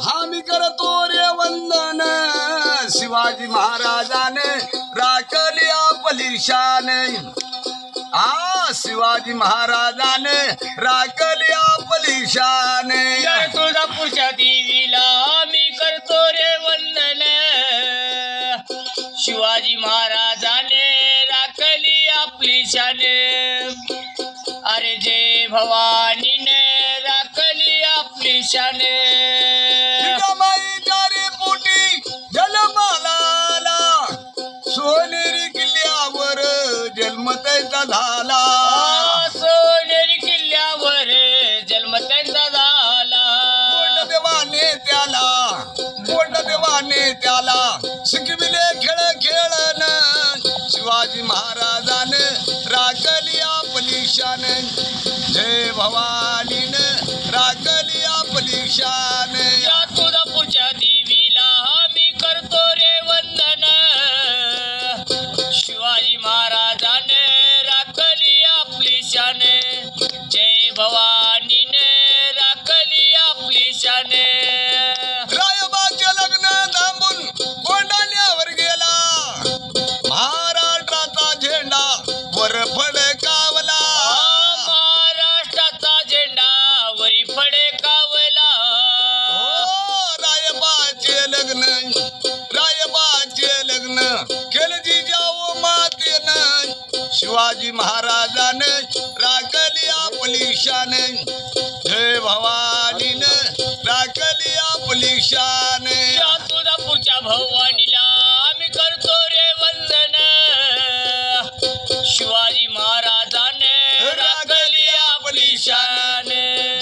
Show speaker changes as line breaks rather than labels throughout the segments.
हा मी करतो रे वंदन. शिवाजी महाराजाने राखली आपली शान. आ शिवाजी महाराजाने राखली आपली शान.
जय तुळजापूरच्या देवीला मी करतो रे वंदन. शिवाजी महाराजाने राखली आपली शान. अरे जय भवानीने राखली आपली शान.
सोनेरी किल्ल्यावर जन्म त्याचा झाला.
सोनेरी किल्ल्यावर जन्म त्यांचा झाला.
देवाने त्याला कोण देवाने त्याला शिकविले खेळ खेळन शिवाजी महाराजाने राखली आपली शान. जय भवानीन राखली आपली शान.
जय भवानीने राखली आपली शान
शिवाजी महाराजानं राखली आपली शान. जय भवानीनं राखली आपली शान.
या तुळजापूरच्या भवानीला आम्ही करतो रे वंदन. शिवाजी महाराजाने राखली आपली शान.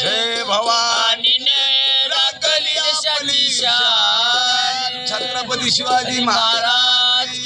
जय भवानी.
आणि राखली देशाची शान.
छत्रपती शिवाजी महाराज